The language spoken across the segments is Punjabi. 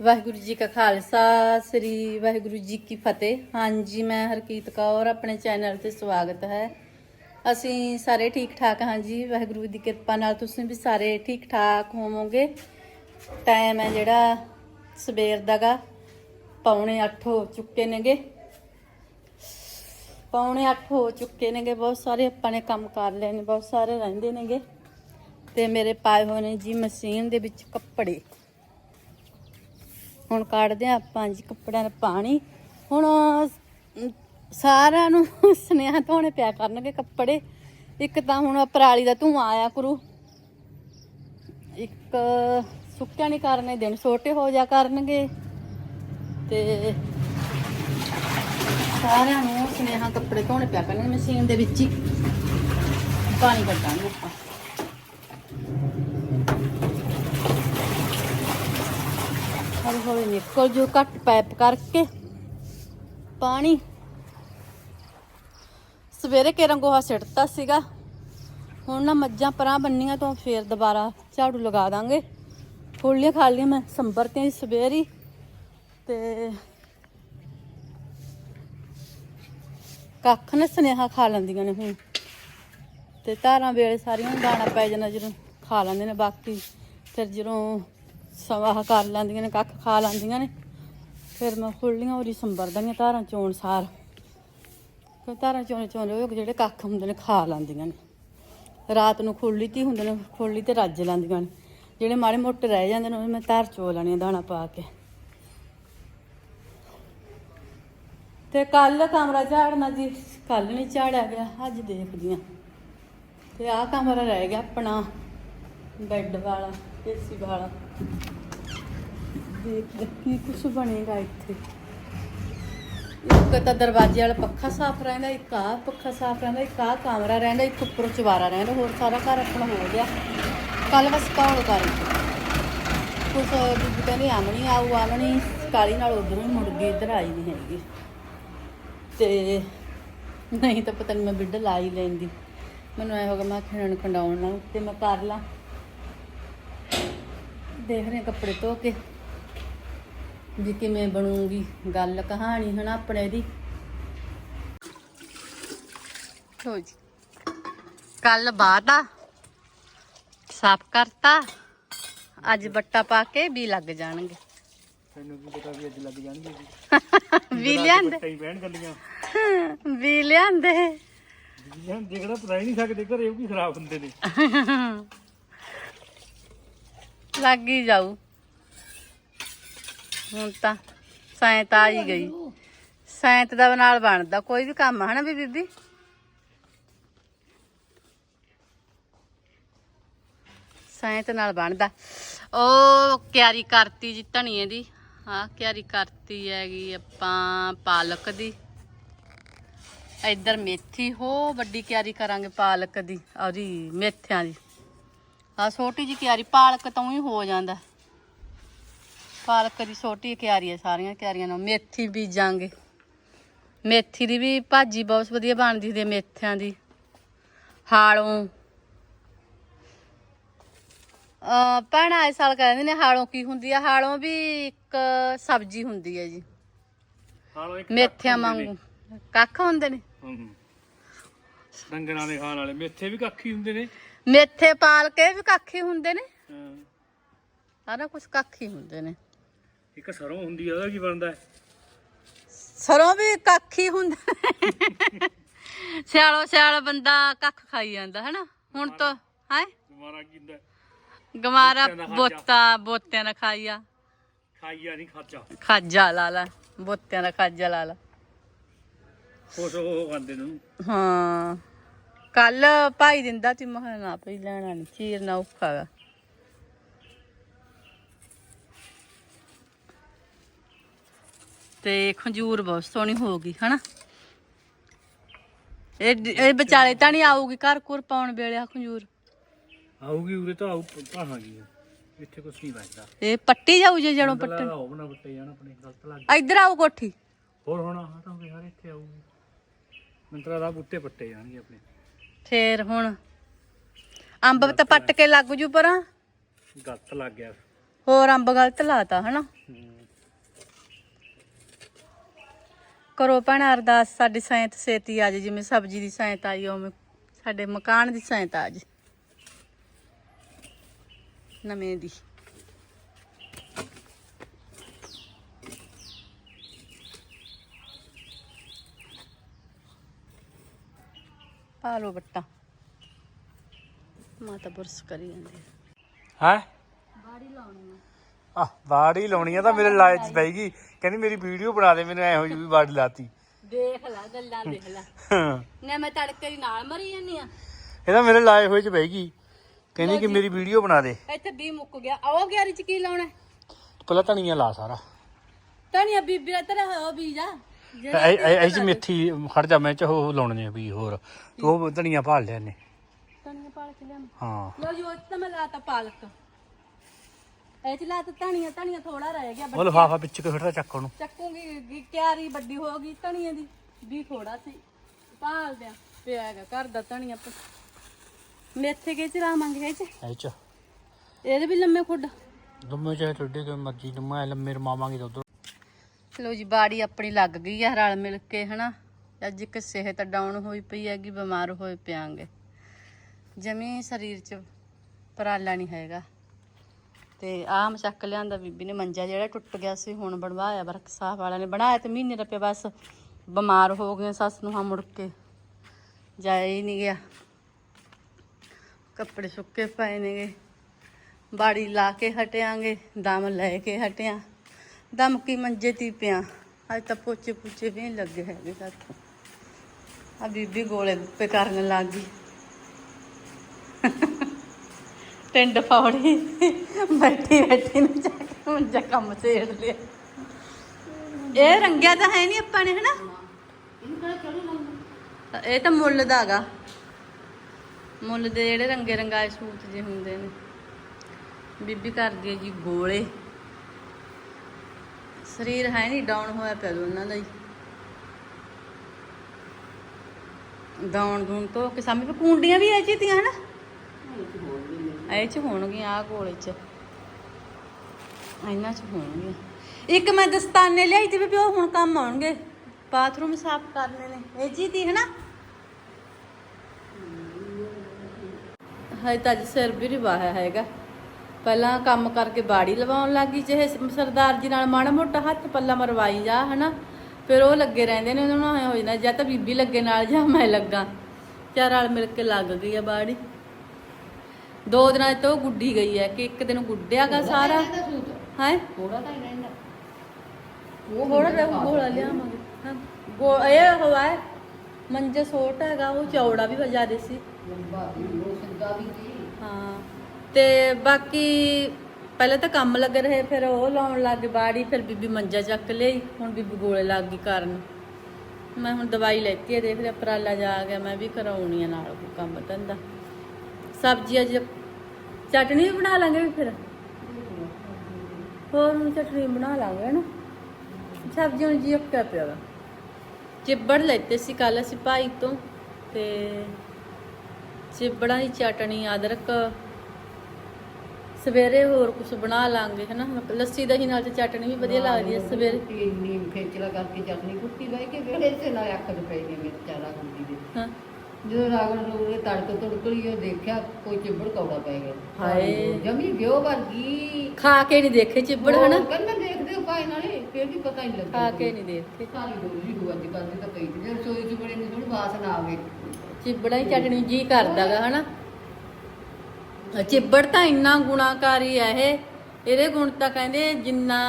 ਵਾਹਿਗੁਰੂ ਜੀ ਕਾ ਖਾਲਸਾ, ਸ੍ਰੀ ਵਾਹਿਗੁਰੂ ਜੀ ਕੀ ਫਤਿਹ। ਹਾਂਜੀ, ਮੈਂ ਹਰਕੀਤ ਕੌਰ, ਆਪਣੇ ਚੈਨਲ ਤੇ ਸਵਾਗਤ ਹੈ। ਅਸੀਂ ਸਾਰੇ ਠੀਕ ਠਾਕ ਹਾਂ ਜੀ। ਵਾਹਿਗੁਰੂ ਦੀ ਕਿਰਪਾ ਨਾਲ ਤੁਸੀਂ ਵੀ ਸਾਰੇ ਠੀਕ ਠਾਕ ਹੋਵੋਗੇ। ਟਾਈਮ ਹੈ ਜਿਹੜਾ ਸਵੇਰ ਦਾਗਾ ਪੌਣੇ 8 ਹੋ ਚੁੱਕੇ ਨੇਗੇ। ਪੌਣੇ 8 ਹੋ ਚੁੱਕੇ ਨੇਗੇ। ਬਹੁਤ ਸਾਰੇ ਆਪਾਂ ਨੇ ਕੰਮ ਕਰ ਲਏ ਨੇ, ਬਹੁਤ ਸਾਰੇ ਰਹਿੰਦੇ ਨੇਗੇ। ਤੇ ਮੇਰੇ ਪਾਏ ਹੋਏ ਨੇ ਜੀ ਮਸ਼ੀਨ ਦੇ ਵਿੱਚ ਕੱਪੜੇ। ਹੁਣ ਕੱਢਦੇ ਆ ਆਪਾਂ ਜੀ ਕੱਪੜਿਆਂ ਦਾ ਪਾਣੀ। ਹੁਣ ਸਾਰਿਆਂ ਨੂੰ ਸੁਨੇਹਾ ਧੋਣੇ ਪਿਆ ਕਰਨਗੇ ਕੱਪੜੇ। ਇੱਕ ਤਾਂ ਹੁਣ ਪਰਾਲੀ ਦਾ ਧੂਆਂ ਆਇਆ ਕਰੂ ਇੱਕ ਸੁੱਕਿਆ ਨਹੀਂ ਕਰਨੇ ਦਿਨ ਛੋਟੇ ਹੋ ਜਾ ਕਰਨਗੇ। ਤੇ ਸਾਰਿਆਂ ਨੂੰ ਸੁਨੇਹਾ ਕੱਪੜੇ ਧੋਣੇ ਪਿਆ ਕਰਨਗੇ ਮਸ਼ੀਨ ਦੇ ਵਿੱਚ ਹੀ। ਪਾਣੀ ਕੱਢਾਂਗੇ ਆਪਾਂ। ਹੌਲੀ ਹੌਲੀ ਨਿਕਲ ਜੋ, ਘੱਟ ਪੈਪ ਕਰਕੇ। ਪਾਣੀ। ਸਵੇਰੇ ਕੇਰਾਂ ਗੋਹਾ ਸਿੱਟਤਾ ਸੀਗਾ। ਹੁਣ ਨਾ ਮੱਝਾਂ ਪਰਾਂ ਬੰਨੀਆਂ ਤੋਂ ਫੇਰ ਦੁਬਾਰਾ ਝਾੜੂ ਲਗਾ ਦਾਂਗੇ। ਫੁੱਲੀਆਂ ਖਾ ਲਈਆਂ ਮੈਂ ਸੰਭਰ ਤੇ ਸਵੇਰੀ। ਤੇ ਕੱਖ ਨੇ ਸੁਨੇਹਾ ਖਾ ਲੈਂਦੀਆਂ ਨੇ ਹੁਣ। ਤੇ ਧਾਰਾਂ ਵੇਲੇ ਸਾਰੀਆਂ ਨੂੰ ਦਾਣਾ ਪੈ ਜਾਂਦਾ ਜਦੋਂ ਖਾ ਲੈਂਦੇ ਨੇ, ਬਾਕੀ ਫਿਰ ਜਦੋਂ ਸਵਾਹ ਕਰ ਲੈਂਦੀਆਂ ਨੇ, ਕੱਖ ਖਾ ਲੈਂਦੀਆਂ ਨੇ। ਫਿਰ ਮੈਂ ਖੁੱਲੀਆਂ ਉਹਦੀ ਸੰਭਰ ਧਾਰਾਂ ਚੋਣ ਸਾਰ। ਫਿਰ ਧਾਰਾਂ ਚੋਣ ਚੋਣ ਉਹ ਜਿਹੜੇ ਕੱਖ ਹੁੰਦੇ ਨੇ, ਖਾ ਲੈਂਦੀਆਂ ਨੇ। ਰਾਤ ਨੂੰ ਖੁੱਲੀ ਤੀ ਹੁੰਦੇ ਨੇ ਖੁੱਲੀ ਤੇ ਰੱਜ ਲੈਂਦੀਆਂ ਨੇ। ਜਿਹੜੇ ਮਾੜੇ ਮੋਟੇ ਰਹਿ ਜਾਂਦੇ ਨੇ ਉਹ ਮੈਂ ਧਾਰ ਚੋ ਲੈਣੀ ਆ ਦਾਣਾ ਪਾ ਕੇ। ਤੇ ਕੱਲ ਕਮਰਾ ਝਾੜਨਾ ਜੀ, ਕੱਲ ਨਹੀਂ ਝਾੜਿਆ ਗਿਆ, ਅੱਜ ਦੇਖਦੀ ਆ। ਤੇ ਆਹ ਕਮਰਾ ਰਹਿ ਗਿਆ ਆਪਣਾ, ਬੈੱਡ ਵਾਲਾ। ਏਸੀ ਵਾਲਾ। ਦੇਖਦੇ ਕੀ ਕੁਛ ਬਣੇਗਾ ਇੱਥੇ। ਇੱਕ ਤਾਂ ਦਰਵਾਜ਼ੇ ਵਾਲਾ ਪੱਖਾ ਸਾਫ਼ ਰਹਿੰਦਾ, ਇੱਕ ਆਹ ਪੱਖਾ ਸਾਫ਼ ਰਹਿੰਦਾ, ਇੱਕ ਆਹ ਕਮਰਾ ਰਹਿੰਦਾ, ਇੱਕ ਉੱਪਰ ਚਵਾਰਾ ਰਹਿੰਦਾ, ਹੋਰ ਸਾਰਾ ਘਰ ਆਪਣਾ ਹੋ ਗਿਆ। ਕੱਲ ਬਸ ਕੌਣ ਕਰੇ? ਕੁਛ ਬੀਬੀ ਕਹਿੰਦੀ ਆਮਣੀ ਆਊ, ਆਮਣੀ ਕਾਲੀ ਨਾਲ ਉਧਰੋਂ ਹੀ ਮੁੜ ਗਈ, ਇੱਧਰ ਆਈ ਨਹੀਂ ਹੈਗੀ। ਤੇ ਨਹੀਂ ਤਾਂ ਪਤਾ ਨਹੀਂ ਮੈਂ ਬਿੱਡ ਲਾ ਹੀ ਲੈਂਦੀ। ਮੈਨੂੰ ਐ ਹੋ ਗਿਆ ਮੈਂ ਖਣਨ ਖੰਡਾਉਣ ਨਾਲ ਤੇ ਮੈਂ ਕਰ ਲਾਂ। ਦੇਖ ਰਹੇ ਹਾਂ ਕੱਪੜੇ ਧੋ ਕੇ। ਵੀ ਕਿਵੇਂ ਬਣੂਗੀ ਗੱਲ ਕਹਾਣੀ ਹਨਾ ਆਪਣੇ ਦੀ। ਲੋ ਜੀ ਕੱਲ ਬਾਅਦ ਆ ਸਾਫ਼ ਕਰਤਾ। ਅੱਜ ਬੱਟਾ ਪਾ ਕੇ ਵੀ ਲੱਗ ਜਾਣਗੇ। ਤੈਨੂੰ ਕੀ ਪਤਾ ਵੀ ਅੱਜ ਲੱਗ ਜਾਣਗੇ ਜੀ। ਵੀ ਲਿਆਂਦੇ। ਕਈ ਬਹਿਣ ਗੱਲੀਆਂ। ਵੀ ਲਿਆਂਦੇ। ਜਾਂ ਜਿਹੜਾ ਪਤਾ ਹੀ ਨਹੀਂ ਸਕਦੇ ਘਰੇ ਉਹ ਵੀ ਖਰਾਬ ਹੁੰਦੇ ਨੇ। ਲੱਗ ਹੀ ਜਾਊ। ਹੁਣ ਤਾਂ ਸੈਂਤ ਆ ਹੀ ਗਈ। ਸੈਂਤ ਦਾ ਨਾਲ ਬਣਦਾ, ਕੋਈ ਵੀ ਕੰਮ ਹਨਾ ਵੀ ਬੀਬੀ? ਸੈਂਤ ਨਾਲ ਬਣਦਾ। ਉਹ ਕਿਆਰੀ ਕਰਤੀ ਜੀ ਧਨੀਏ ਦੀ। ਹਾਂ ਕਿਆਰੀ ਕਰਤੀ ਹੈਗੀ ਆਪਾਂ ਪਾਲਕ ਦੀ। ਇੱਧਰ ਮੇਥੀ ਹੋ ਵੱਡੀ ਕਿਆਰੀ ਕਰਾਂਗੇ ਪਾਲਕ ਦੀ ਔਰੀ ਮੇਥਿਆਂ ਦੀ। ਆ ਛੋਟੀ ਜੀ ਕਿਆਰੀ ਪਾਲਕ ਤੋਂ ਹੀ ਹੋ ਜਾਂਦਾ। ਪਾਲਕ ਦੀ ਛੋਟੀ ਕਿਆਰੀ ਹੈ ਸਾਰੀਆਂ ਕਿਆਰੀਆਂ ਨਾਲ ਮੇਥੀ ਬੀਜਾਂਗੇ। ਮੇਥੀ ਦੀ ਵੀ ਭਾਜੀ ਬਹੁਤ ਵਧੀਆ ਬਣਦੀ ਦੇ ਮੇਥਿਆਂ ਦੀ। ਹਾਲੋਂ। ਅ ਭੈਣਾਂ ਇਸ ਸਾਲ ਕਹਿੰਦੇ ਨੇ ਹਾਲੋਂ ਕੀ ਹੁੰਦੀ ਆ? ਹਾਲੋਂ ਵੀ ਇੱਕ ਸਬਜ਼ੀ ਹੁੰਦੀ ਹੈ ਜੀ। ਹਾਲੋ ਇੱਕ ਮੇਥਿਆਂ ਵਾਂਗੂ। ਕੱਖ ਹੁੰਦੇ ਨੇ। ਹੂੰ ਡੰਗਰਾਂ ਦੇ ਖਾਣ ਵਾਲੇ। ਮੇਥੇ ਵੀ ਕੱਖੀ ਹੁੰਦੇ ਨੇ। ਮੇਥੇ ਪਾਲ ਕੇ ਵੀ ਕੱਖ ਹੀ ਹੁੰਦੇ ਨੇ। ਹਾਂ। ਸਾਰਾ ਕੁਝ ਕੱਖ ਹੀ ਹੁੰਦੇ ਨੇ। ਇੱਕ ਸਰੋਂ ਹੁੰਦੀ ਆ ਉਹਦਾ ਕੀ ਬਣਦਾ? ਹੈ? ਸਰੋਂ ਵੀ ਕੱਖ ਹੀ ਹੁੰਦਾ ਸਿਆਲੋ ਸਿਆਲ ਬੰਦਾ ਕੱਖ ਖਾਈ ਜਾਂਦਾ ਹਨਾ? ਹੁਣ ਤਾਂ ਹੈ? ਦੁਬਾਰਾ ਕੀ ਹੁੰਦਾ? ਹੈ? ਗਮਾਰਾ ਬੋਤਿਆਂ ਦਾ ਖਾਜਾ। ਬੋਤਾ ਬੋਤਿਆਂ ਦਾ ਖਾਈਆ। ਖਾਈਆ ਨਹੀਂ ਖਾਚਾ ਖਾਜਾ ਲਾ ਲਾ ਬੋਤਿਆਂ ਦਾ ਖਾਜਾ ਲਾ ਲਾ। ਖੁਸ਼ ਹੋ ਖਾਂਦੇ ਨੂੰ ਹਾਂ। ਕੱਲ ਭਾਈ ਦਿੰਦਾ ਤੀ ਮਹਾਂ ਨਾ ਪਈ ਲੈਣਾ ਨੀ ਚੀਰਨਾ ਔਖਾ ਗਾ। ਤੇ ਖੰਜੂਰ ਬਹੁਤ ਸੋਹਣੀ ਹੋ ਗਈ ਹਨਾ? ਇਹ ਇਹ ਵਿਚਾਲੇ ਤਾਂ ਨਹੀਂ ਆਊਗੀ ਘਰ ਘੁਰ ਪਾਉਣ ਵੇਲੇ ਆ ਖੰਜੂਰ। ਆਊਗੀ ਉਰੇ ਤਾਂ ਆਊ ਭਾਹਾਂਗੀ ਇੱਥੇ ਕੁਛ ਨਹੀਂ ਬਚਦਾ। ਇਹ ਪੱਟੀ ਜਾਊ ਜੇ ਜੜੋਂ ਪੱਟਣ। ਹੋ ਬਣਾ ਬੱਟੇ ਜਾਣ ਆਪਣੇ ਗਲਤ ਲੱਗ ਇੱਧਰ ਆਊ ਕੋਠੀ। ਹੋਰ ਹੁਣ ਆਹ ਤਾਂ ਵੀ ਸਾਰੇ ਇੱਥੇ ਆਊਗੀ। ਮੰਤਰਾ ਦਾ ਬੁੱਟੇ ਪੱਟੇ ਜਾਣਗੇ ਆਪਣੇ। ਫੇਰ ਹੁਣ ਅੰਬ ਤਾਂ ਪੱਟ ਕੇ ਲੱਗ ਜੂ ਪਰਾਂ। ਗਲਤ ਲੱਗ ਗਿਆ। ਹੋਰ ਅੰਬ ਗਲਤ ਲਾਤਾ ਹਨਾ? ਕਰੋ ਭੈਣਾ ਅਰਦਾਸ ਸਾਡੀ ਸੈਂਤ ਸੇਤੀ ਆ ਜੇ ਜਿਵੇਂ ਸਬਜ਼ੀ ਦੀ ਸੈਂਤ ਆਈ ਉਵੇਂ ਸਾਡੇ ਮਕਾਨ ਦੀ ਸੈਂਤ ਆ ਜੇ। ਨਵੇਂ ਦੀ। ਪਾ ਲਓ ਬੱਟਾ। ਮਾਤਾ ਬੁਰਸ ਕਰੀ ਜਾਂਦੀ। ਹੈ? ਬਾੜੀ ਲਾਉਣੀ ਆ। ਆ ਬਾੜੀ ਲਾਉਣੀ ਆ ਤਾਂ ਮੇਰੇ ਲਾਇਕ ਚ ਪਈ ਗਈ। ਕਹਿੰਦੀ ਮੇਰੀ ਵੀਡੀਓ ਬਣਾ ਦੇ ਮੈਨੂੰ ਇਹੋ ਜਿਹੀ ਵੀ ਬਾੜੀ ਲਾਤੀ। ਦੇਖ ਲੈ ਗੱਲਾਂ ਦੇਖ ਲੈ। ਨੇ ਮੈਂ ਤੜਕੇ ਦੀ ਨਾਲ ਮਰੀ ਜਾਂਦੀ ਆ। ਇਹਦਾ ਮੇਰੇ ਲਾਏ ਹੋਏ ਚ ਪਈ ਗਈ। ਕਹਿੰਦੀ ਕਿ ਮੇਰੀ ਵੀਡੀਓ ਬਣਾ ਦੇ। ਇੱਥੇ ਵੀ ਮੁੱਕ ਗਿਆ। ਆਓ ਗਿਆਰੀ ਚ ਕੀ ਲਾਉਣਾ? ਪਹਿਲਾਂ ਧਨੀਆ ਲਾ ਸਾਰਾ। ਤਣੀਆ ਬੀਬੀ ਤੇਰਾ ਉਹ ਬੀਜ ਇਹ ਇਹ ਚ ਮੇਥੀ ਖੜ ਜਾ ਮੈਂ ਚ ਉਹ ਲਾਉਣੇ ਆ ਵੀ ਹੋਰ। ਉਹ ਧਨੀਆ ਭਾਲ ਲਿਆ ਨੇ ਤਣੀਆ ਪਾਲਕ ਲਿਆ ਹਾਂ। ਲੋ ਜੀ ਉਹ 'ਚ ਤਾਂ ਮੈਂ ਲਾਤਾ ਪਾਲਕ। ਇਹ ਚ ਲਾਤਾ ਧਨੀਆ ਧਨੀਆ ਥੋੜਾ ਰਹਿ ਗਿਆ ਉਹ ਲਫਾਫਾ ਵਿੱਚ ਕਿ ਚੱਕ ਉਹਨੂੰ। ਚੱਕੂਗੀ ਕਿਆਰੀ ਵੱਡੀ ਹੋ ਗਈ ਧਨੀਏ ਦੀ। ਵੀ ਥੋੜਾ ਸੀ। ਪਾਲ ਦਿਆਂ। ਪਿਆ ਹੈਗਾ ਘਰ ਦਾ ਧਨੀਆ ਪ- ਮੇਥੇ ਕੇ ਚ ਲਾਵਾਂਗੇ ਇਹ ਚ? ਇਹ ਚ। ਇਹਦੇ ਵੀ ਲੰਮੇ ਖੁੱਡ। ਦੁੰਮੇ ਚਾਹੇ ਟੁੱਡੇ ਕੇ ਮਰਜ਼ੀ ਲੰਮੇ ਰਮਾਵਾਂਗੇ ਤਾਂ ਉਧਰ। ਲੋ ਜੀ ਬਾੜੀ ਆਪਣੀ ਲੱਗ ਗਈ ਆ ਰਲ ਮਿਲ ਕੇ, ਹਨਾ? ਅੱਜ ਇੱਕ ਸਿਹਤ ਡਾਊਨ ਹੋਈ ਪਈ ਹੈਗੀ, ਬਿਮਾਰ ਹੋਏ ਪਿਆਂਗੇ। ਜਮੀ ਸਰੀਰ 'ਚ ਪਰਾਲਾ ਨਹੀਂ ਹੈਗਾ। ਤੇ ਆਮ ਚੱਕ ਲਿਆਂਦਾ ਬੀਬੀ ਨੇ, ਮੰਜਾ ਜਿਹੜਾ ਟੁੱਟ ਗਿਆ ਸੀ, ਹੁਣ ਬਣਵਾਇਆ ਵਰਕ ਸਾਹਿਬ ਵਾਲਿਆਂ ਨੇ। ਬਣਾਇਆ ਤੇ ਮਹੀਨੇ ਰੁਪਏ ਬਸ ਬਿਮਾਰ ਹੋ ਗਏ ਸੱਸ ਨੂੰ ਹਾਂ ਮੁੜ ਕੇ। ਜਾਇਆ ਹੀ ਨਹੀਂ ਗਿਆ। ਕੱਪੜੇ ਸੁੱਕੇ ਪਏ ਨੇਗੇ। ਬਾੜੀ ਲਾ ਕੇ ਹਟਿਆਂਗੇ, ਦਮ ਲੈ ਕੇ ਹਟਿਆਂ। ਦਮਕੀ ਮੰਜੇ ਤੀ ਪਿਆ। ਅੱਜ ਤਾਂ ਪੋਚੇ ਪੁੱਚੇ ਵੀ ਨਹੀਂ ਲੱਗੇ ਹੈਗੇ ਸਾਥੋਂ ਆ ਬੀਬੀ ਗੋਲੇ ਗੁੱਪੇ ਕਰਨ ਲੱਗ। ਗਈ ਟਿੰਡ ਫੌੜੀ। ਬੈਠੀ ਬੈਠੀ ਨੂੰ ਜਾ ਕੇ ਮੰਜਾ ਕੰਮ ਛੇੜ ਲਿਆ। ਇਹ ਰੰਗਿਆ ਤਾਂ ਹੈ ਨਹੀਂ ਆਪਾਂ ਨੇ, ਹਨਾ? ਇਹ ਤਾਂ ਮੁੱਲ ਦਾ ਹੈਗਾ। ਮੁੱਲ ਦੇ ਜਿਹੜੇ ਰੰਗੇ ਰੰਗਾਏ ਸੂਟ ਜੇ ਹੁੰਦੇ ਨੇ। ਬੀਬੀ ਕਰਦੀ ਹੈ ਜੀ ਗੋਲੇ। ਸਰੀਰ ਹੈ ਨਹੀਂ ਡਾਊਨ ਹੋਇਆ ਪਿਆ ਦੋਨਾਂ ਦਾ ਹੀ। ਡਾਊਨ ਦੂਨ ਤੋਂ ਕਿ ਸਾਹਮਣੇ ਕੁੰਡੀਆਂ ਵੀ ਐ ਚੀਤੀਆਂ ਹਨਾ? ਐ ਚ ਹੋਣਗੀਆਂ ਆ ਗੋਲੇ ਚ। ਇਹਨਾਂ ਚ ਹੋਣਗੀਆਂ। ਇੱਕ ਮੈਂ ਦਸਤਾਨੇ ਲਿਆਈ ਤੇ ਵੀ ਉਹ ਹੁਣ ਕੰਮ ਆਉਣਗੇ। ਬਾਥਰੂਮ ਸਾਫ਼ ਕਰਨੇ ਨੇ। ਇਹ ਜੀ ਦੀ ਹਨਾ? ਹਾਏ ਤਾਂ ਅੱਜ ਸਿਰ ਵੀ ਨਹੀਂ ਹੈਗਾ। ਪਹਿਲਾਂ ਕੰਮ ਕਰਕੇ ਬਾੜੀ ਲਵਾਉਣ ਲੱਗੀ ਚਾਹੇ ਸਰਦਾਰ ਜੀ ਨਾਲ ਮਾੜਾ ਮੋਟਾ ਹੱਥ ਪੱਲਾ ਮਰਵਾਈ ਜਾ ਹਨਾ? ਫਿਰ ਉਹ ਲੱਗੇ ਰਹਿੰਦੇ ਨੇ ਉਹਨਾਂ ਨੂੰ ਐਂ ਹੋ ਜਾਂਦਾ ਜਾਂ ਤਾਂ ਬੀਬੀ ਲੱਗੇ ਨਾਲ ਜਾਂ ਮੈਂ ਲੱਗਾ। ਚਾਰ ਨਾਲ ਮਿਲ ਕੇ ਲੱਗ ਗਈ ਆ ਬਾੜੀ। ਦੋ ਦਿਨਾਂ ਤਾਂ ਗੁੱਡੀ ਗਈ ਹੈ ਕਿ ਇੱਕ ਦਿਨ ਗੁੱਡਿਆਗਾ ਸਾਰਾ। ਹੈ? ਥੋੜਾ ਤਾਂ ਹੀ ਰਹਿੰਦਾ ਉਹ ਥੋੜਾ ਜਿਹਾ ਗੋਲਾ ਲਿਆਵਾਂਗੇ। ਹਾਂ ਗੋ ਇਹ ਹੋਇਆ ਹੈ ਮੰਜੇ ਛੋਟ ਹੈਗਾ ਉਹ ਚੌੜਾ ਵੀ ਜ਼ਿਆਦੇ ਸੀ। ਲੰਬਾ ਵੀ ਉਹ ਸਿੱਧਾ ਵੀ ਸੀ। ਹਾਂ। ਤੇ ਬਾਕੀ ਪਹਿਲਾਂ ਤਾਂ ਕੰਮ ਲੱਗ ਰਹੇ, ਫਿਰ ਉਹ ਲਾਉਣ ਲੱਗ ਗਏ ਬਾੜੀ ਫਿਰ ਬੀਬੀ ਮੰਜਾ ਚੱਕ ਲਈ, ਹੁਣ ਬੀਬੀ ਗੋਲੇ ਲੱਗ ਗਈ ਕਰਨ। ਮੈਂ ਹੁਣ ਦਵਾਈ ਲੈਤੀ ਹੈ ਦੇਖ ਲਿਆ ਪਰਾਲਾ ਜਾ ਗਿਆ, ਮੈਂ ਵੀ ਕਰਾਉਣੀ ਆ ਨਾਲ ਕੋਈ ਕੰਮ ਧੰਦਾ। ਸਬਜ਼ੀ ਅੱਜ ਚਟਣੀ ਵੀ ਬਣਾ ਲਾਂਗੇ ਵੀ ਫਿਰ? ਹੋਰ ਹੁਣ ਚਟਣੀ ਬਣਾ ਲਾਂਗੇ ਨਾ। ਸਬਜ਼ੀ ਹੁਣ ਜੀ ਅੱਕਾ ਪਿਆ ਵਾ। ਚਿੱਬੜ ਲੈਤੇ ਸੀ ਕੱਲ ਅਸੀਂ ਭਾਈ ਤੋਂ, ਤੇ ਚਿੱਬੜਾਂ ਦੀ ਚਟਣੀ ਅਦਰਕ ਸਵੇਰੇ ਹੋਰ ਕੁਝ ਬਣਾ ਲਾਂਗੇ ਹਨਾ? ਲੱਸੀ ਦਹੀਂ ਨਾਲ ਤੇ ਚਟਣੀ ਵੀ ਵਧੀਆ ਲੱਗਦੀ ਹੈ ਸਵੇਰੇ। ਇੰਨੀ ਖੇਚਲਾ ਕਰਕੇ ਚਟਨੀ ਕੁੱਟੀ ਬਹਿ ਕੇ ਵੇਲੇ ਤੇ ਨਾ ਅੱਖ ਦੇ ਪਈ ਨੇ ਮਿਰਚਾਂ ਲਾ ਗੁੰਦੀ ਦੇ। ਹਾਂ। ਜਦੋਂ ਰਾਗਣ ਨੂੰ ਇਹ ਤੜਕ ਤੁੜਕ ਲਈ ਉਹ ਦੇਖਿਆ ਕੋਈ ਚਿੱਬੜ ਕੌੜਾ ਪੈ ਗਿਆ। ਹਾਏ। ਜਮੀ ਗਿਓ ਵਰਗੀ। ਖਾ ਕੇ ਨਹੀਂ ਦੇਖੇ ਚਿੱਬੜ ਹਨਾ? ਕਹਿੰਦਾ ਦੇਖਦੇ ਉਪਾਏ ਨਾਲੇ ਫਿਰ ਵੀ ਪਤਾ ਨਹੀਂ ਲੱਗਦਾ ਖਾ ਕੇ ਨਹੀਂ ਦੇਖੇ। ਸਾਰੀ ਡੋਲੀ ਹੋ ਅੱਜ ਕੱਲ੍ਹ ਤਾਂ ਪਈ ਜੇ ਸੋਈ ਚ ਬੜੇ ਨੂੰ ਥੋੜੀ ਵਾਸਨਾ ਆਵੇ। ਚਿੱਬੜਾਂ ਦੀ ਚਟਣੀ ਜੀ ਕਰਦਾਗਾ ਹਨਾ? ਚਿੱਬੜ ਤਾਂ ਇੰਨਾ ਗੁਣਾਕਾਰੀ ਹੈ ਇਹ, ਇਹਦੇ ਗੁਣ ਤਾਂ ਕਹਿੰਦੇ ਜਿੰਨਾ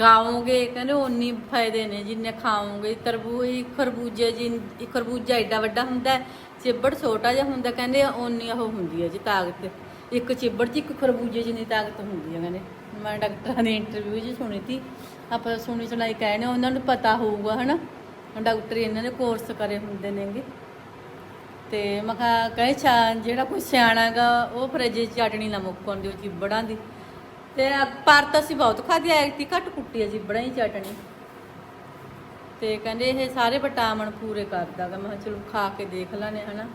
ਗਾਓਗੇ, ਕਹਿੰਦੇ ਓਨੀ ਫਾਇਦੇ ਨੇ ਜਿੰਨੇ ਖਾਓਗੇ। ਤਰਬੂਜ ਖਰਬੂਜੇ ਜੀ ਖਰਬੂਜਾ ਏਡਾ ਵੱਡਾ ਹੁੰਦਾ ਚਿੱਬੜ ਛੋਟਾ ਜਿਹਾ ਹੁੰਦਾ, ਕਹਿੰਦੇ ਓਨੀ ਉਹ ਹੁੰਦੀ ਹੈ ਜੀ ਤਾਕਤ। ਇੱਕ ਚਿੱਬੜ 'ਚ ਇੱਕ ਖਰਬੂਜੇ ਜਿੰਨੀ ਤਾਕਤ ਹੁੰਦੀ ਹੈ, ਕਹਿੰਦੇ। ਮੈਂ ਡਾਕਟਰਾਂ ਦੀ ਇੰਟਰਵਿਊ 'ਚ ਸੁਣੀ ਤੀ ਆਪਾਂ ਸੁਣੀ ਸੁਣਾਈ ਕਹਿੰਦੇ ਉਹਨਾਂ ਨੂੰ ਪਤਾ ਹੋਊਗਾ, ਹਨਾ। ਡਾਕਟਰ ਇਹਨਾਂ ਨੇ ਕੋਰਸ ਕਰੇ ਹੁੰਦੇ ਨੇਗੇ। ਤੇ ਮੈਂ ਕਿਹਾ, ਕਹੇ ਛਾ, ਜਿਹੜਾ ਕੋਈ ਸਿਆਣਾ ਗਾ ਉਹ ਫਰਿੱਜ 'ਚ ਚਟਣੀ ਨਾ ਮੁੱਕਣ ਦਿਓ ਚਿੱਬੜਾਂ ਦੀ। ਤੇ ਆ- ਪਰ ਤਾਂ ਅਸੀਂ ਬਹੁਤ ਖਾਧੀ ਐਕਟੀ ਘੱਟ ਕੁੱਟੀ ਆ ਚਿੱਬੜਾਂ ਦੀ ਚਟਣੀ। ਤੇ ਕਹਿੰਦੇ ਇਹ ਸਾਰੇ ਵਿਟਾਮਿਨ ਪੂਰੇ ਕਰਦਾ ਗਾ। ਮੈਂ ਕਿਹਾ, ਚਲੋ, ਖਾ ਕੇ ਦੇਖ ਲੈਣੇ ਹਨਾ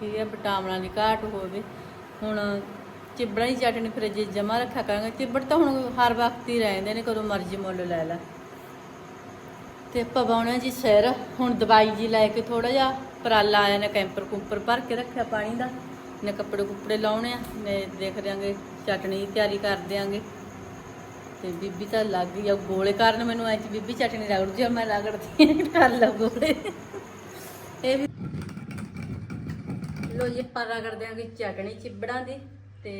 ਕੀ ਹੈ, ਵਿਟਾਮਿਨਾਂ ਦੀ ਘਾਟ ਹੋਵੇ। ਹੁਣ ਚਿੱਬੜਾਂ ਦੀ ਚਟਣੀ ਫਰਿੱਜ 'ਚ ਜਮਾ ਰੱਖਿਆ ਕਰਾਂਗੇ। ਚਿੱਬੜ ਤਾਂ ਹੁਣ ਹਰ ਵਕਤ ਹੀ ਰਹਿੰਦੇ ਨੇ, ਕਦੋਂ ਮਰਜ਼ੀ ਮੁੱਲ ਲੈ ਲੈ। ਤੇ ਪਵਾਉਣਾ ਜੀ ਸਿਰ। ਹੁਣ ਦਵਾਈ ਜੀ ਲੈ ਕੇ ਥੋੜਾ ਜਿਹਾ ਪਰਾਲਾ ਆਇਆ ਨੇ ਕੈਂਪਰ ਕੁੰਪਰ ਭਰ ਕੇ ਰੱਖਿਆ ਪਾਣੀ ਦਾ। ਨੇ ਕੱਪੜੇ ਕੁੱਪੜੇ ਲਾਉਣੇ ਆ ਨੇ ਦੇਖ ਦਿਆਂਗੇ, ਚਟਣੀ ਦੀ ਤਿਆਰੀ ਕਰ ਦਿਆਂਗੇ। ਤੇ ਬੀਬੀ ਤਾਂ ਲੱਗ ਗਈ ਆ ਗੋਲੇ ਕਾਰਨ ਮੈਨੂੰ ਐ ਕਿ ਬੀਬੀ ਚਟਣੀ ਰਗੜਦੀ ਆ ਮੈਂ ਰਗੜਦੀ ਕਰ ਲਾ ਗੋਲੇ। ਇਹ ਵੀ ਲੋ ਜੀ, ਆਪਾਂ ਰਗੜ ਦਿਆਂਗੇ ਚਟਣੀ ਚਿਬੜਾਂ ਦੀ ਤੇ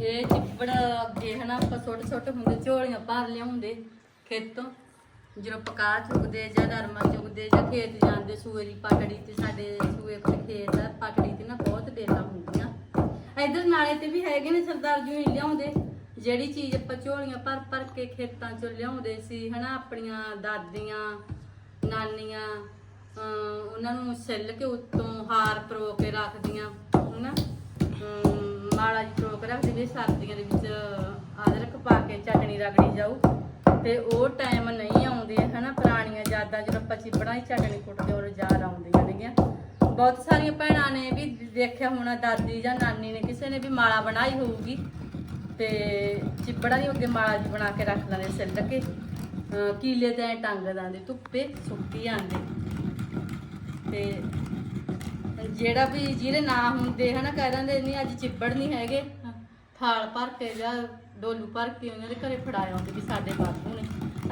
ਇਹ ਚਿੱਬੜ ਅੱਗੇ ਹਨਾ, ਆਪਾਂ ਛੋਟੇ ਛੋਟੇ ਹੁੰਦੇ, ਝੋਲੀਆਂ ਭਰ ਲਿਆਉਂਦੇ ਖੇਤੋਂ। ਜਦੋਂ ਪਕਾ ਚੁੱਕਦੇ ਜਾਂ ਨਰਮਾ ਚੁੱਕਦੇ ਜਾਂ ਖੇਤ ਜਾਂਦੇ, ਸੂਏ ਦੀ ਪਟੜੀ ਤੇ ਸਾਡੇ ਸੂਏ ਕੋਲ ਖੇਤ ਆ, ਪਟੜੀ ਤੇ ਨਾ ਬਹੁਤ ਬੇਲਾਂ ਹੁੰਦੀਆਂ। ਇਧਰ ਨਾਲੇ ਤੇ ਵੀ ਹੈਗੇ ਨੇ ਸਰਦਾਰ ਜੀ ਹੀ ਲਿਆਉਂਦੇ। ਜਿਹੜੀ ਚੀਜ਼ ਆਪਾਂ ਝੋਲੀਆਂ ਭਰ ਭਰ ਕੇ ਖੇਤਾਂ ਚੋਂ ਲਿਆਉਂਦੇ ਸੀ, ਹਨਾ, ਆਪਣੀਆਂ ਦਾਦੀਆਂ, ਨਾਨੀਆਂ, ਅਮ, ਉਹਨਾਂ ਨੂੰ ਛਿੱਲ ਕੇ ਉੱਤੋਂ ਹਾਰ ਪਰੋ ਕੇ ਰੱਖਦੀਆਂ, ਹਨਾ। ਅਮ ਮਾਲਾ ਜੀ ਪਰੋ ਕੇ ਰੱਖਦੇ ਸਰਦੀਆਂ ਦੇ ਵਿੱਚ ਅਦਰਕ ਪਾ ਕੇ ਚਟਣੀ ਰਗੜੀ ਜਾਊ, ਤੇ ਉਹ ਟਾਈਮ ਨਹੀਂ ਆਉਂਦੇ ਹਨਾ, ਪੁਰਾਣੀਆਂ ਯਾਦਾਂ ਜਦੋਂ ਆਪਾਂ ਚਿਬੜਾਂ ਦੀ ਚਟਣੀ ਕੁੱਟਦੇ ਉਹ ਯਾਦ ਆਉਂਦੀਆਂ ਨੇਗੀਆਂ। ਬਹੁਤ ਸਾਰੀਆਂ ਭੈਣਾਂ ਨੇ ਵੀ ਦੇਖਿਆ ਹੋਣਾ, ਦਾਦੀ ਜਾਂ ਨਾਨੀ ਨੇ ਕਿਸੇ ਨੇ ਵੀ ਮਾਲਾ ਬਣਾਈ ਹੋਊਗੀ, ਤੇ ਚਿਬੜਾਂ ਦੀ ਅੱਗੇ ਮਾਲਾ ਜੀ ਬਣਾ ਕੇ ਰੱਖ ਲੈਂਦੇ ਸਿੱਲ ਕੇ ਕੀਲੇ ਤੇ ਟੰਗ ਦਿੰਦੇ, ਧੁੱਪੇ ਸੁੱਕੀ ਜਾਂਦੇ। ਤੇ ਜਿਹੜਾ ਵੀ ਜਿਹਦੇ ਨਾਂ ਹੁੰਦੇ ਹਨਾ ਕਹਿ ਦਿੰਦੇ ਨਹੀਂ ਅੱਜ ਚਿੱਬੜ ਨਹੀਂ ਹੈਗੇ। ਥਾਲ ਭਰ ਕੇ ਜਾਂ ਡੋਲੂ ਭਰ ਕੇ ਉਹਨਾਂ ਦੇ ਘਰੇ ਫੜਾਏ ਆਉਂਦੇ ਵੀ ਸਾਡੇ ਬਾਪੂ ਨੇ।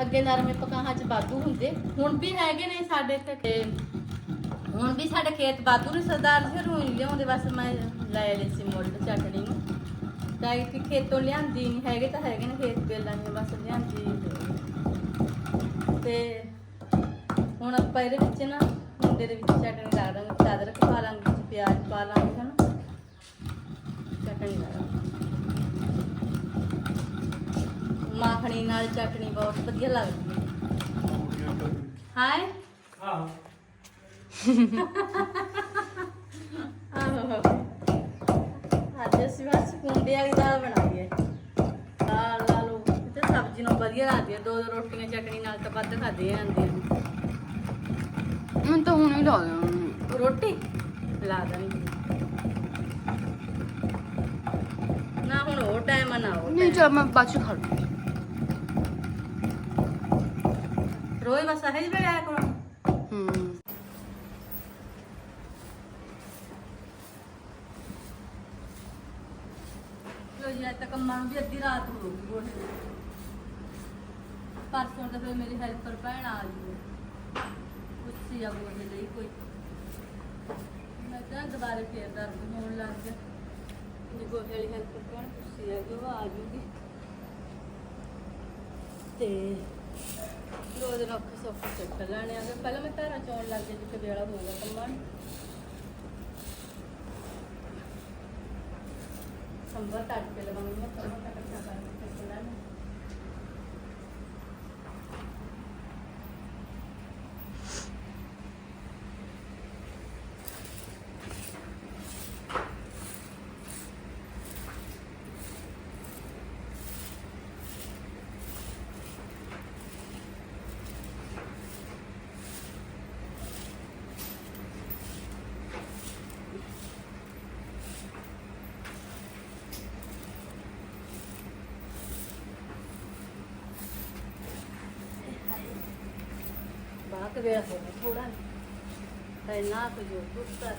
ਅੱਗੇ ਨਰਮੇ ਪਕਾਹਾਂ ਚ ਬਾਦੂ ਹੁੰਦੇ ਹੁਣ ਵੀ ਹੈਗੇ ਨੇ ਸਾਡੇ ਇੱਥੇ। ਤੇ ਹੁਣ ਵੀ ਸਾਡੇ ਖੇਤ ਬਾਦੂ ਨੇ ਸਰਦਾਰ ਜੀ ਹੀ ਲਿਆਉਂਦੇ ਬਸ ਮੈਂ ਲੈ ਲਈ ਸੀ ਮੁੱਲ ਚਟਣੀ ਨੂੰ। ਤਾਂ ਕਿ ਖੇਤੋਂ ਲਿਆਂਦੀ ਨਹੀਂ ਹੈਗੇ ਤਾਂ ਹੈਗੇ ਨੇ ਖੇਤ ਬੇਲਾਂ ਨੇ ਬਸ ਲਿਆਂਦੀ। ਤੇ ਹੁਣ ਆਪਾਂ ਇਹਦੇ ਵਿੱਚ ਨਾ ਹੁੰਦੇ ਦੇ ਵਿੱਚ ਚਟਣੀ ਲਾ ਦਾਂਗੇ। ਚਾਦਰ ਪਾ ਲਾਂਗੇ ਵਿੱਚ ਪਿਆਜ਼ ਪਾ ਲਾਂਗੇ ਹਨਾ। ਚਟਣੀ ਲਾ ਦਾਂਗੇ ਨਾਲ ਚਟਣੀ ਬਹੁਤ ਵਧੀਆ ਲੱਗਦੀ ਹੈ। ਹਾਏ ਆਹ। ਆਹੋ ਅੱਜ ਅਸੀਂ ਬਸ ਕੁੰਡੇ ਵਾਲੀ ਦਾਲ ਬਣਾਈ ਹੈ। ਦਾਲ ਲਾ ਤੇ ਸਬਜ਼ੀ ਨੂੰ ਵਧੀਆ ਲੱਗਦੀ ਹੈ। ਦੋ ਦੋ ਰੋਟੀਆਂ, ਚਟਣੀ ਨਾਲ ਤਾਂ ਵੱਧ ਖਾਦੇ ਜਾਂਦੇ ਨੇ। ਮੈਂ ਤਾਂ ਹੁਣੇ ਲਾ ਦਿਆਂ ਰੋਟੀ? ਲਾ ਦੇਣੀ। ਨਾ ਹੁਣ ਉਹ ਟਾਈਮ ਆ ਨਾ ਉਹ ਨਹੀਂ time। ਚਲ ਮੈਂ ਬਾਅਦ ਚ ਖਾ ਲੂੰਗੀ। ਰੋਜ਼ ਬਸ ਇਹ ਵੇਲੇ ਆਇਆ ਕਰੋ। ਹੂੰ ਲੋ ਜੀ ਅੱਜ ਤੱਕ ਕੰਮਾਂ ਨੂੰ ਵੀ ਅੱਧੀ ਰਾਤ ਹੋ ਗਈ ਗੋਡੇ। ਪਰਸੋਂ ਤਾਂ ਫਿਰ ਮੇਰੀ ਹੈਲਪਰ ਭੈਣ ਆ ਗਈ। ਪੁੱਛੀ ਆ ਗੋਡੇ ਲਈ ਕੋਈ। ਤਾਂ ਦੁਬਾਰਾ ਫੇਰ ਦਰਦ ਹੋਣ ਲੱਗ ਗਿਆ। ਜੀ ਗੋਡੇ ਵਾਲੀ ਹੈਲਪਰ ਭੈਣ ਪੁੱਛੀ ਆ ਕਿ ਆ ਜੂਗੀ ਤੇ ਰੋਜ਼ ਰੱਖ ਸੌਖ ਚੱਕ ਲੈਣੇ ਆ। ਪਹਿਲਾਂ ਮੈਂ ਧਾਰਾਂ ਚੋਣ ਲੱਗ ਜਾਂਦੀ ਤੇ ਵੇਲਾ ਹੋ ਗਿਆ ਕੰਮਾਂ ਸੰਭਰ ਤੜਕੇ ਲਵਾਂਗੀ ਮੈਂ ਸੰਭਰ ਤੜਕਾ ਕਰਕੇ ਚੱਕ ਲੈਣਾ ਬਾਕ ਗਿਆ ਥੋੜਾ ਤੇ ਨਾ ਕੁਝ ਟੁੱਟਦਾ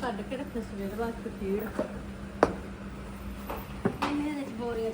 ਕੱਢ ਕੇ ਰੱਖੇ ਸਵੇਰ ਵਾਸਤੇ ਫੀਡ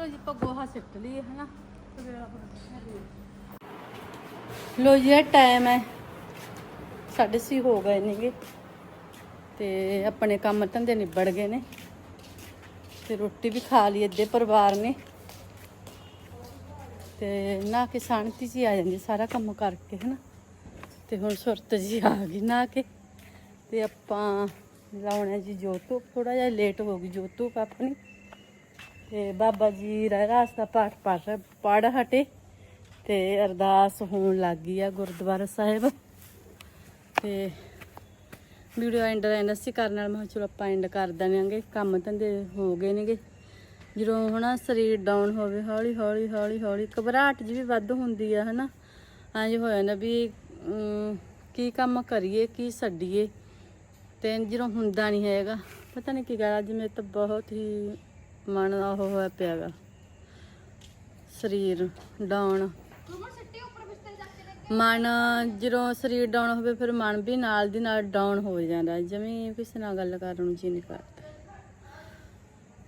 ਚਲੋ ਜੀ, ਆਪਾਂ ਗੋਹਾ ਸਿੱਟ ਲਈਏ, ਹਨਾ? ਲੋ ਜੀ ਟਾਈਮ ਹੈ। ਸਾਢੇ ਸੀ ਹੋ ਗਏ ਨੇਗੇ। ਤੇ ਆਪਣੇ ਕੰਮ ਧੰਦੇ ਨਿਬੜ ਗਏ ਨੇ। ਤੇ ਰੋਟੀ ਵੀ ਖਾ ਲਈ ਅੱਧੇ ਪਰਿਵਾਰ ਨੇ। ਤੇ ਨਾ ਕੇ ਸ਼ਾਂਤੀ ਜੀ ਆ ਜਾਂਦੀ, ਸਾਰਾ ਕੰਮ ਕਰਕੇ, ਹਨਾ? ਤੇ ਹੁਣ ਸੁਰਤ ਜੀ ਆ ਗਈ ਨਾ ਕੇ। ਤੇ ਆਪਾਂ ਲਾਉਣਾ ਜੀ ਜੋਤੂ ਥੋੜਾ ਜਿਹਾ ਲੇਟ ਹੋ ਗਈ ਜੋਤੂ ਆਪਣੀ। ਤੇ ਬਾਬਾ ਜੀ ਰਹਿਰਾਸ ਦਾ ਪਾਠ ਪੜ ਪੜ ਹਟੇ ਤੇ ਅਰਦਾਸ ਹੋਣ ਲੱਗ ਗਈ ਆ ਗੁਰਦੁਆਰਾ ਸਾਹਿਬ। ਤੇ ਵੀਡੀਓ ਐਂਡ ਰਹਿਣਾ ਸੀ ਕਰਨ ਨਾਲ ਮੈਂ ਚਲੋ ਆਪਾਂ ਐਂਡ ਕਰ ਦਵਾਂਗੇ, ਕੰਮ ਧੰਦੇ ਹੋ ਗਏ ਨੇਗੇ। ਜਦੋਂ ਹਨਾ ਸਰੀਰ ਡਾਊਨ ਹੋਵੇ, ਹੌਲੀ ਹੌਲੀ ਹੌਲੀ ਹੌਲੀ ਘਬਰਾਹਟ ਜੀ ਵੀ ਵੱਧ ਹੁੰਦੀ ਆ ਹਨਾ, ਐਂ ਹੋ ਜਾਂਦਾ ਵੀ ਕੀ ਕੰਮ ਕਰੀਏ, ਕੀ ਛੱਡੀਏ। ਤੇ ਜਦੋਂ ਹੁੰਦਾ ਨਹੀਂ ਹੈਗਾ, ਪਤਾ ਨਹੀਂ ਕੀ ਗੱਲ ਅੱਜ ਮੇਰੇ ਤਾਂ ਬਹੁਤ ਹੀ ਮਨ ਉਹ ਹੋਇਆ ਪਿਆਗਾ। ਸਰੀਰ ਡਾਊਨ ਮਨ ਜਦੋਂ ਸਰੀਰ ਡਾਊਨ ਹੋਵੇ, ਫਿਰ ਮਨ ਵੀ ਨਾਲ ਦੀ ਨਾਲ ਡਾਊਨ ਹੋ ਜਾਂਦਾ। ਜਿਵੇਂ ਕਿਸੇ ਨਾਲ ਗੱਲ ਕਰਨ ਨੂੰ ਜੀ ਨਹੀਂ ਕਰਦਾ।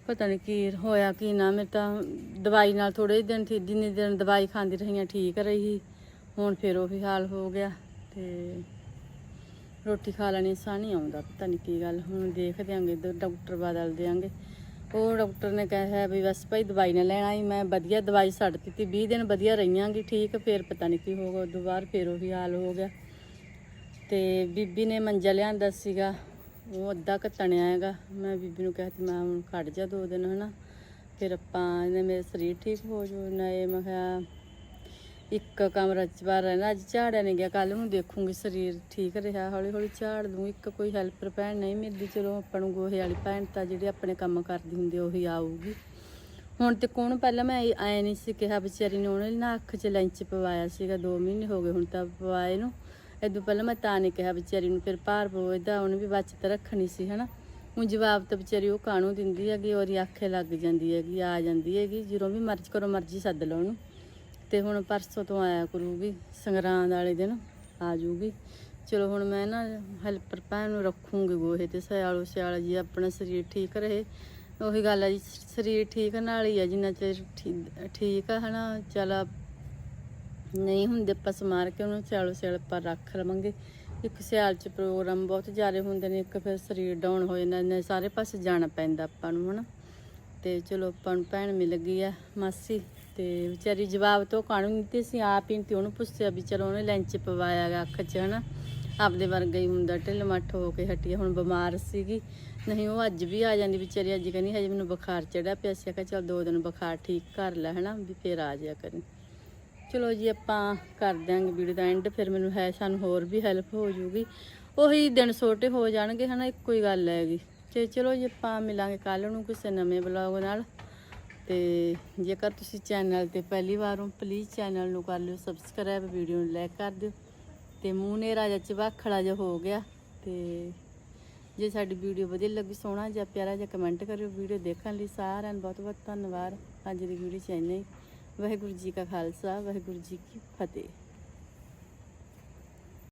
ਪਤਾ ਨਹੀਂ ਕੀ ਹੋਇਆ, ਕੀ ਨਾ। ਮੈਂ ਤਾਂ ਦਵਾਈ ਨਾਲ ਥੋੜੇ ਦਿਨ ਥੀ ਜਿੰਨੇ ਦਿਨ ਦਵਾਈ ਖਾਂਦੀ ਰਹੀਆਂ, ਠੀਕ ਰਹੀ। ਹੁਣ ਫਿਰ ਉਹੀ ਹਾਲ ਹੋ ਗਿਆ ਤੇ ਰੋਟੀ ਖਾ ਲੈਣੀ, ਸਾਹ ਨਹੀਂ ਆਉਂਦਾ। ਪਤਾ ਨਹੀਂ ਕੀ ਗੱਲ। ਹੁਣ ਦੇਖ ਦਿਆਂਗੇ, ਡਾਕਟਰ ਬਦਲ ਦਿਆਂਗੇ। ਉਹ ਡਾਕਟਰ ਨੇ ਕਿਹਾ ਵੀ ਬਸ ਭਾਈ ਦਵਾਈ ਨਾ ਲੈਣਾ ਹੀ ਮੈਂ ਵਧੀਆ ਦਵਾਈ ਛੱਡ ਦਿੱਤੀ 20 ਦਿਨ ਵਧੀਆ ਰਹੀਆਂਗੀ, ਠੀਕ, ਫਿਰ ਪਤਾ ਨਹੀਂ ਕੀ ਹੋਗਾ ਉਦੋਂ ਬਾਅਦ ਫਿਰ ਉਹੀ ਹਾਲ ਹੋ ਗਿਆ। ਤੇ ਬੀਬੀ ਨੇ ਮੰਜਾ ਲਿਆਂਦਾ ਸੀਗਾ, ਉਹ ਅੱਧਾ ਕੁ ਤਣਿਆ ਹੈਗਾ, ਮੈਂ ਬੀਬੀ ਨੂੰ ਕਿਹਾ ਸੀ, ਮੈਂ ਹੁਣ ਖੜ ਜਾ ਦੋ ਦਿਨ, ਹਨਾ। ਫਿਰ ਆਪਾਂ ਇਹਨੇ ਮੇਰੇ ਸਰੀਰ ਠੀਕ ਹੋ ਜੂ ਨਾ ਇਹ ਮੈਂ ਕਿਹਾ ਇੱਕ ਕਮਰਾ ਚ ਬਾਹਰ ਰਹਿਣਾ ਅੱਜ ਝਾੜਿਆ ਨਹੀਂ ਗਿਆ ਕੱਲ ਨੂੰ ਦੇਖੂੰਗੀ ਸਰੀਰ ਠੀਕ ਰਿਹਾ ਹੌਲੀ ਹੌਲੀ ਝਾੜ ਦੂੰ ਇੱਕ ਕੋਈ ਹੈਲਪਰ ਭੈਣ ਨਹੀਂ ਮਿਲਦੀ, ਚਲੋ ਆਪਾਂ ਨੂੰ ਗੋਹੇ ਵਾਲੀ ਭੈਣ ਤਾਂ ਜਿਹੜੀ ਆਪਣੇ ਕੰਮ ਕਰਦੀ ਹੁੰਦੀ ਉਹੀ ਆਊਗੀ। ਹੁਣ ਤੇ ਕੋਣ, ਪਹਿਲਾਂ ਮੈਂ ਐ ਨਹੀਂ ਸੀ ਕਿਹਾ, ਵਿਚਾਰੀ ਨੇ ਉਹਨੇ ਨਾ ਅੱਖ 'ਚ ਲੈਂਚ ਪਵਾਇਆ ਸੀਗਾ 2 ਮਹੀਨੇ ਹੋ ਗਏ ਹੁਣ ਤਾਂ ਪਵਾਏ ਨੂੰ। ਇਦੋਂ ਪਹਿਲਾਂ ਮੈਂ ਤਾਂ ਨਹੀਂ ਕਿਹਾ ਵਿਚਾਰੀ ਨੂੰ, ਫਿਰ ਭਾਰ ਬੋਝਦਾ ਉਹਨੇ ਵੀ ਬਚਤ ਰੱਖਣੀ ਸੀ, ਹਨਾ। ਹੁਣ ਜਵਾਬ ਤਾਂ ਵਿਚਾਰੀ ਉਹ ਕਾਹਨੂੰ ਦਿੰਦੀ ਹੈਗੀ, ਉਹਦੀ ਆਖੇ ਲੱਗ ਜਾਂਦੀ ਹੈਗੀ, ਆ ਜਾਂਦੀ ਹੈਗੀ, ਜਦੋਂ ਵੀ ਮਰਜ਼ੀ ਕਰੋ ਮਰਜ਼ੀ ਸੱਦ ਲਓ ਉਹਨੂੰ। ਤੇ ਹੁਣ ਪਰਸੋਂ ਤੋਂ ਆਇਆ ਕਰੂਗੀ ਸੰਗਰਾਂਦ ਵਾਲੇ ਦਿਨ, ਆ ਜੂਗੀ ਚਲੋ ਹੁਣ ਮੈਂ ਨਾ ਹੈਲਪਰ ਭੈਣ ਨੂੰ ਰੱਖੂੰਗੀ ਗੋਹੇ ਤੇ, ਸਿਆਲੋ ਸਿਆਲ ਜੀ, ਆਪਣਾ ਸਰੀਰ ਠੀਕ ਰਹੇ। ਉਹੀ ਗੱਲ ਆ ਜੀ, ਸਰੀਰ ਠੀਕ ਨਾਲ ਹੀ ਆ, ਜਿੰਨਾ ਚਿਰ ਠੀ- ਠੀਕ ਆ ਹਨਾ, ਚਲ ਨਹੀਂ ਹੁੰਦੇ ਆਪਾਂ ਮਾਰ ਕੇ ਉਹਨੂੰ ਸਿਆਲੋ ਸਿਆਲ ਪਰ ਰੱਖ ਲਵਾਂਗੇ। ਇੱਕ ਸਿਆਲ ਚ ਪ੍ਰੋਗਰਾਮ ਬਹੁਤ ਜ਼ਿਆਦਾ ਹੁੰਦੇ ਨੇ, ਇੱਕ ਫਿਰ ਸਰੀਰ ਡਾਊਨ ਹੋ ਜਾਂਦਾ ਨੇ ਸਾਰੇ ਪਾਸੇ ਜਾਣਾ ਪੈਂਦਾ ਆਪਾਂ ਨੂੰ ਹਨਾ। ਤੇ ਚਲੋ ਆਪਾਂ ਨੂੰ ਭੈਣ ਮਿਲ ਗਈ ਆ, ਮਾਸੀ। ਤੇ ਵਿਚਾਰੀ ਜਵਾਬ ਤੋਂ ਕਾਣੂ ਨਹੀਂ ਤੇ ਅਸੀਂ ਆਪ ਹੀ ਤੇ ਉਹਨੂੰ ਪੁੱਛਿਆ ਵੀ ਚਲੋ ਉਹਨੇ ਲੈਂਚ ਪਵਾਇਆ ਗਾ ਅੱਖ 'ਚ ਹਨਾ? ਆਪਦੇ ਵਰਗਾ ਹੀ ਹੁੰਦਾ ਢਿੱਲ ਮੱਠ ਹੋ ਕੇ ਹਟੀ ਆ, ਹੁਣ ਬਿਮਾਰ ਸੀਗੀ। ਨਹੀਂ ਉਹ ਅੱਜ ਵੀ ਆ ਜਾਂਦੀ ਵਿਚਾਰੀ ਅੱਜ ਕਹਿੰਦੀ ਹਜੇ ਮੈਨੂੰ ਬੁਖਾਰ ਚੜਿਆ ਪਿਆ ਸੀ ਕਿ ਚਲ ਦੋ ਦਿਨ ਬੁਖਾਰ ਠੀਕ ਕਰ ਲੈ ਹਨਾ? ਵੀ ਫੇਰ ਆ ਜਾਇਆ ਕਰੀ। ਚਲੋ ਜੀ ਆਪਾਂ ਕਰ ਦਿਆਂਗੇ ਵੀਡੀਓ ਦਾ ਐਂਡ ਫਿਰ ਮੈਨੂੰ ਹੈ ਸਾਨੂੰ ਹੋਰ ਵੀ ਹੈਲਪ ਹੋ ਜੂਗੀ। ਉਹੀ ਦਿਨ ਛੋਟੇ ਹੋ ਜਾਣਗੇ ਹਨਾ? ਇੱਕੋ ਹੀ ਗੱਲ ਹੈਗੀ। ਤੇ ਚਲੋ ਜੀ ਆਪਾਂ ਮਿਲਾਂਗੇ ਕੱਲ ਨੂੰ ਕਿਸੇ ਨਵੇਂ ਬਲੌਗ ਨਾਲ। ਤੇ ਜੇਕਰ ਤੁਸੀਂ ਚੈਨਲ ਤੇ ਪਹਿਲੀ ਵਾਰ ਹੋ ਪਲੀਜ਼ ਚੈਨਲ ਨੂੰ ਕਰ ਲਿਓ ਸਬਸਕ੍ਰਾਈਬ ਵੀਡੀਓ ਨੂੰ ਲਾਈਕ ਕਰ ਦਿਓ। ਤੇ ਮੂੰਹ ਨੇ ਰਾਜਾ ਚਵਾਖੜਾ ਜਿਹਾ ਹੋ ਗਿਆ ਤੇ ਜੇ ਸਾਡੀ ਵੀਡੀਓ ਵਧੀਆ ਲੱਗੀ, ਸੋਹਣਾ ਜਾਂ ਪਿਆਰਾ ਜਿਹਾ ਕਮੈਂਟ ਕਰਿਓ। ਵੀਡੀਓ ਦੇਖਣ ਲਈ ਸਾਰਿਆਂ ਨੂੰ ਬਹੁਤ ਬਹੁਤ ਧੰਨਵਾਦ। ਅੱਜ ਦੀ ਵੀਡੀਓ ਚ ਵਾਹਿਗੁਰੂ ਜੀ ਕਾ ਖਾਲਸਾ, ਵਾਹਿਗੁਰੂ ਜੀ ਕੀ ਫਤਿਹ।